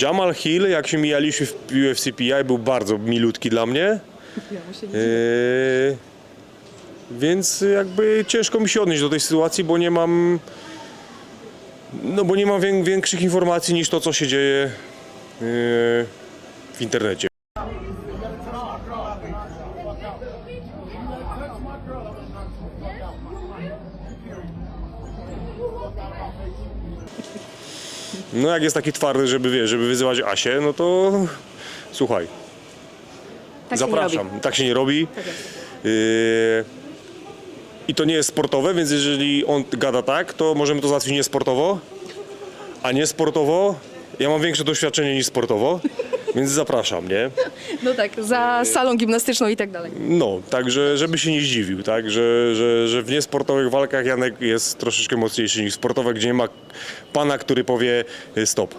Jamal Hill, jak się mijaliśmy w UFC PI, był bardzo milutki dla mnie. Yy, więc jakby ciężko mi się odnieść do tej sytuacji, bo nie mam. No bo nie mam wię- większych informacji niż to, co się dzieje yy, w internecie. No jak jest taki twardy, żeby wiesz, żeby wyzywać Asię, no to słuchaj, Tak się nie zapraszam. robi. tak się nie robi. Yy, I to nie jest sportowe, więc jeżeli on gada tak, to możemy to załatwić niesportowo, a nie sportowo. Ja mam większe doświadczenie niż sportowo, więc zapraszam, nie? No tak, za salą gimnastyczną i tak dalej. No, także żeby się nie zdziwił, tak, że, że, że w niesportowych walkach Janek jest troszeczkę mocniejszy niż sportowe, gdzie nie ma pana, który powie y, stop.